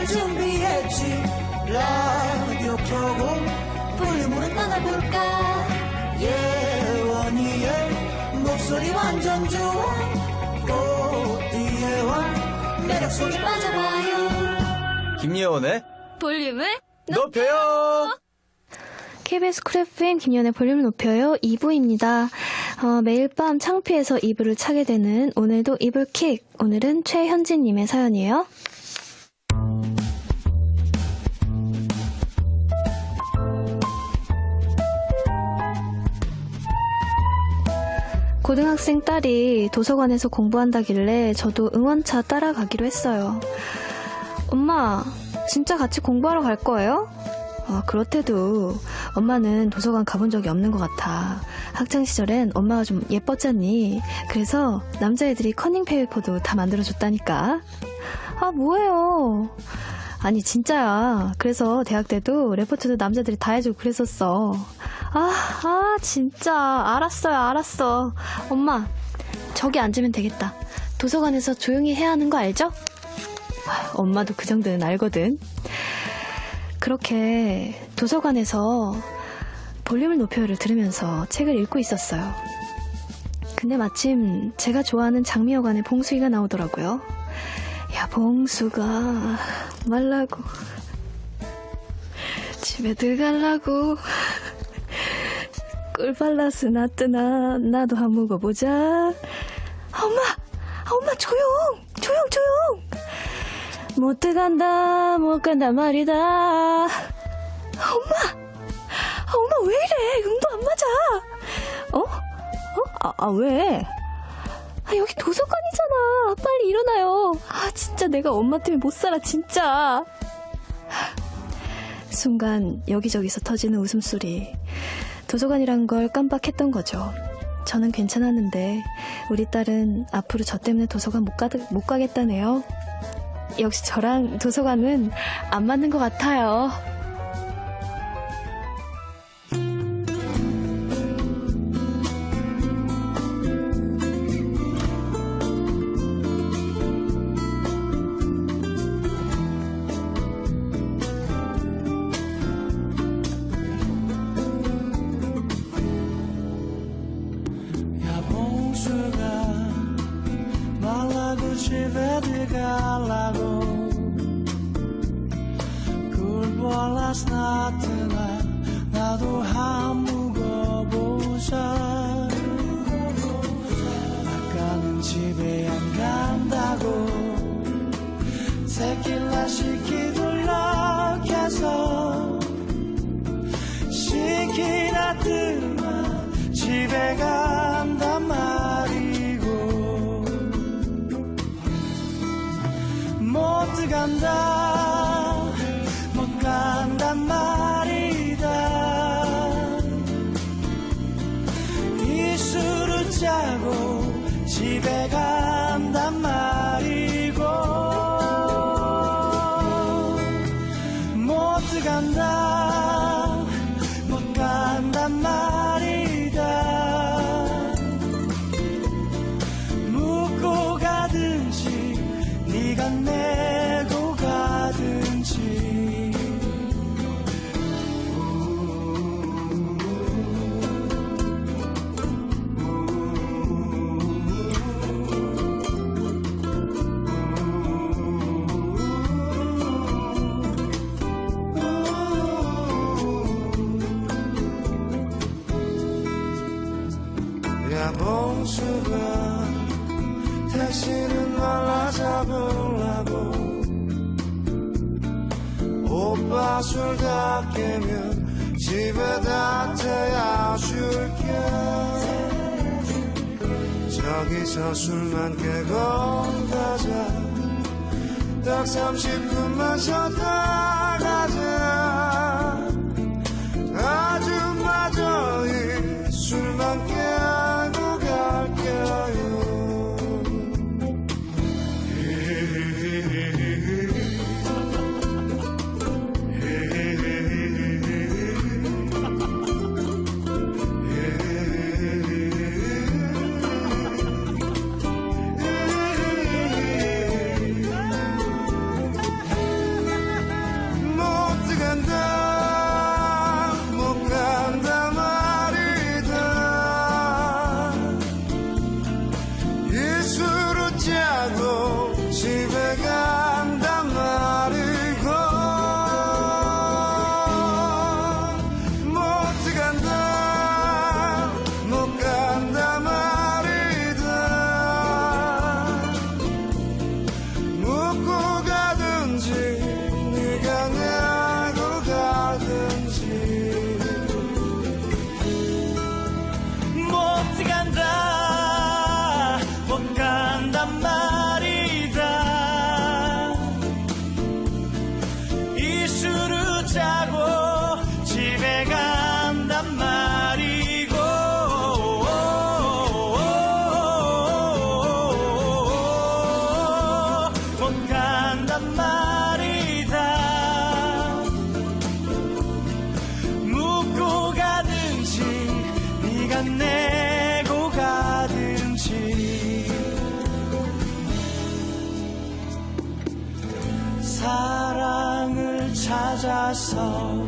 오늘 준비했지 라디오 켜고 볼륨을 나가볼까 예원이의 목소리 완전 좋아 꽃띠에와 매력 속에 빠져봐요 김예원의 볼륨을 높여요. KBS 쿨 FM 김연의 볼륨을 높여요 2부입니다. 어, 매일 밤 창피해서 이불을 차게 되는 오늘도 이불킥. 오늘은 최현진님의 사연이에요. 고등학생 딸이 도서관에서 공부한다길래 저도 응원차 따라가기로 했어요. 엄마, 진짜 같이 공부하러 갈 거예요? 아, 그렇대도 엄마는 도서관 가본 적이 없는 것 같아. 학창 시절엔 엄마가 좀 예뻤잖니. 그래서 남자애들이 커닝 페이퍼도 다 만들어줬다니까. 아, 뭐예요? 아니, 진짜야. 그래서 대학 때도 레포트도 남자들이 다 해주고 그랬었어. 아, 아, 진짜. 알았어요, 알았어. 엄마, 저기 앉으면 되겠다. 도서관에서 조용히 해야 하는 거 알죠? 아, 엄마도 그 정도는 알거든. 그렇게 도서관에서 볼륨을 높여요를 들으면서 책을 읽고 있었어요. 근데 마침 제가 좋아하는 장미여관의 봉수이가 나오더라고요. 야, 봉수가 말라고. 집에 들어가려고. 꿀 발라스 놔뜨나 나도 한 먹어보자. 아, 엄마! 아, 엄마 조용! 조용 조용! 못 들어간다 못 간다 말이다 엄마 아, 엄마 왜 이래 음도 안 맞아 어? 어? 아, 아 왜? 아 여기 도서관이잖아 빨리 일어나요 아 진짜 내가 엄마 때문에 못 살아 진짜 순간 여기저기서 터지는 웃음소리 도서관이란 걸 깜빡했던 거죠 저는 괜찮았는데 우리 딸은 앞으로 저 때문에 도서관 못, 가, 못 가겠다네요 역시 저랑 도서관은 안 맞는 것 같아요. 가려고 굴벌라스 나트나 나도 한 묵어보자. 아까는 집에 안 간다고. 테킬라 시키 못 오빠 술다 깨면 집에다 태워줄게. 저기서 술만 깨고 가자. 딱 30분만 쉬었다 Santiago. 내고 가든지. 사랑을 찾아서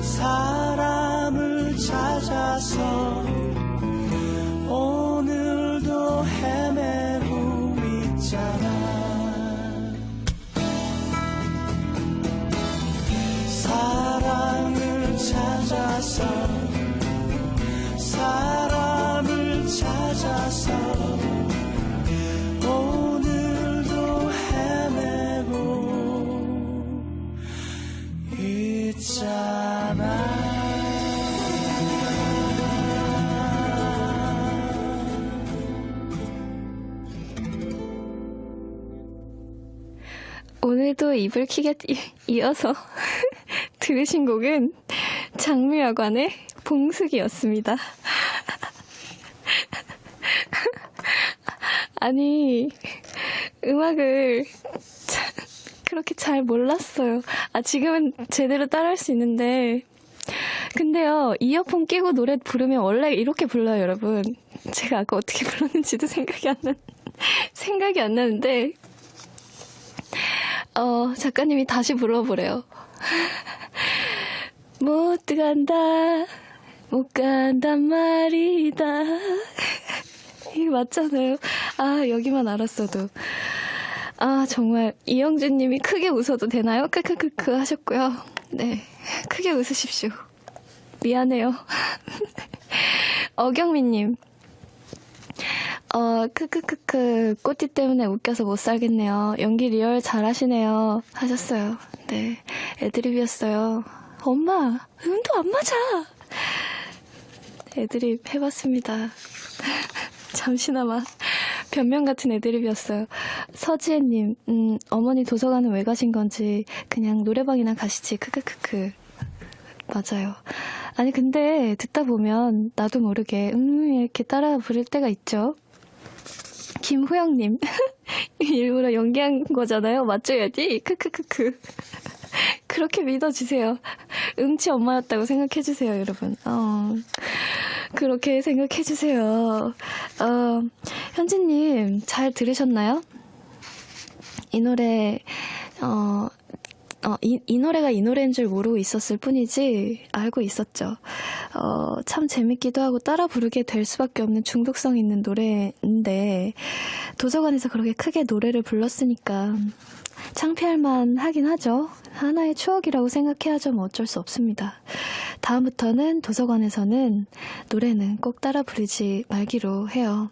사람을 찾아서 오늘도 이불 키게 이- 이어서 들으신 곡은 장미여관의 봉숙이었습니다. 아니, 음악을 자- 그렇게 잘 몰랐어요. 아, 지금은 제대로 따라할 수 있는데. 근데요, 이어폰 끼고 노래 부르면 원래 이렇게 불러요, 여러분. 제가 아까 어떻게 불렀는지도 생각이 안 나, 생각이 안 나는데, 어, 작가님이 다시 불러보래요. 못 간다, 못 간단 말이다. 이게 맞잖아요. 아, 여기만 알았어도. 아, 정말, 이영준 님이 크게 웃어도 되나요? 크크크크 하셨고요. 네. 크게 웃으십시오. 미안해요. 어경민 님. 어, 크크크크, 꼬띠 때문에 웃겨서 못 살겠네요. 연기 리얼 잘하시네요. 하셨어요. 네. 애드립이었어요. 엄마, 음도 안 맞아! 애드립 해봤습니다. 잠시나마 변명 같은 애드립이었어요. 서지혜님, 음, 어머니 도서관은 왜 가신 건지 그냥 노래방이나 가시지. 크크크크. 맞아요. 아니 근데 듣다 보면 나도 모르게 음 이렇게 따라 부를 때가 있죠. 김후영님 일부러 연기한 거잖아요. 맞춰야지. 크크크크. 그렇게 믿어주세요. 음치 엄마였다고 생각해주세요, 여러분. 어, 그렇게 생각해주세요. 어, 현지님, 잘 들으셨나요? 이 노래, 어, 어, 이, 이 노래가 이 노래인 줄 모르고 있었을 뿐이지, 알고 있었죠. 어, 참 재밌기도 하고 따라 부르게 될 수밖에 없는 중독성 있는 노래인데, 도서관에서 그렇게 크게 노래를 불렀으니까, 창피할 만 하긴 하죠. 하나의 추억이라고 생각해야죠. 뭐 어쩔 수 없습니다. 다음부터는 도서관에서는 노래는 꼭 따라 부르지 말기로 해요.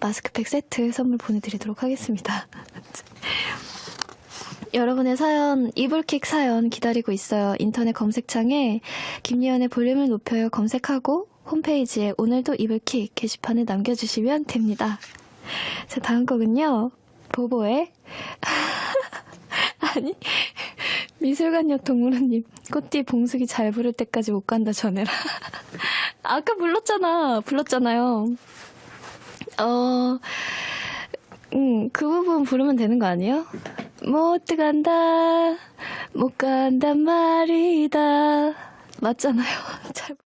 마스크팩 세트 선물 보내드리도록 하겠습니다. 여러분의 사연, 이불킥 사연 기다리고 있어요. 인터넷 검색창에 김리연의 볼륨을 높여요 검색하고 홈페이지에 오늘도 이불킥 게시판에 남겨주시면 됩니다. 자, 다음 곡은요. 보보의 아니 미술관역 동물원님 꽃띠 봉숙이 잘 부를 때까지 못 간다 전해라 아까 불렀잖아 불렀잖아요 어 음, 그 부분 부르면 되는 거 아니에요? 못 간다, 못 간단 말이다. 맞잖아요. 잘